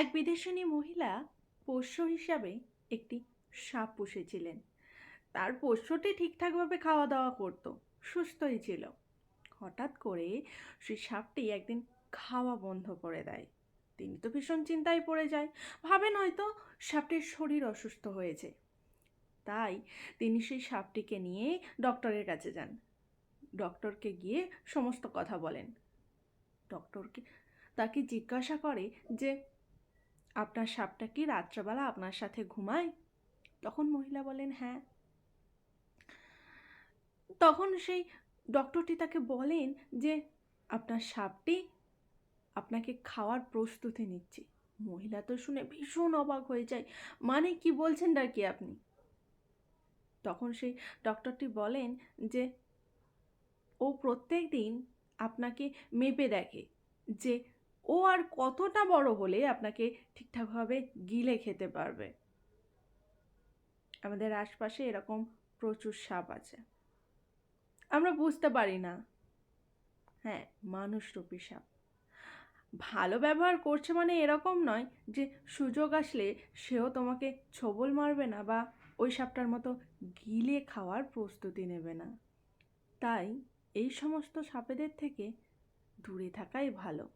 এক বিদেশিনী মহিলা পোষ্য হিসাবে একটি সাপ পুষেছিলেন। তার পোষ্যটি ঠিকঠাকভাবে খাওয়া দাওয়া করত, সুস্থই ছিল। হঠাৎ করে সেই সাপটি একদিন খাওয়া বন্ধ করে দেয়। তিনি তো ভীষণ চিন্তায় পড়ে যায়, ভাবেন হয়তো সাপটির শরীর অসুস্থ হয়েছে। তাই তিনি সেই সাপটিকে নিয়ে ডক্টরের কাছে যান। ডক্টরকে গিয়ে সমস্ত কথা বলেন। ডক্টরকে তাকে জিজ্ঞাসা করে যে আপনার সাপটা কি রাত্রেবেলা আপনার সাথে ঘুমায়? তখন মহিলা বলেন হ্যাঁ। তখন সেই ডক্টরটি তাকে বলেন যে, আপনার সাপটি আপনাকে খাওয়ার প্রস্তুতি নিচ্ছে। মহিলা তো শুনে ভীষণ অবাক হয়ে যায়। মানে কি বলছেন আর কি আপনি? তখন সেই ডক্টরটি বলেন যে, ও প্রত্যেক দিন আপনাকে মেপে দেখে যে ও আর কতটা বড় হলে আপনাকে ঠিকঠাকভাবে গিলে খেতে পারবে? আমাদের আশপাশে এরকম প্রচুর সাপ আছে। আমরা বুঝতে পারি না। হ্যাঁ মানুষরূপী সাপ। ভালো ব্যবহার করছে মানে এরকম নয় যে সুযোগ আসলে সেও তোমাকে ছবল মারবে না বা ওই সাপটার মতো গিলে খাওয়ার প্রস্তুতি নেবে না। তাই এই সমস্ত সাপেদের থেকে দূরে থাকাই ভালো।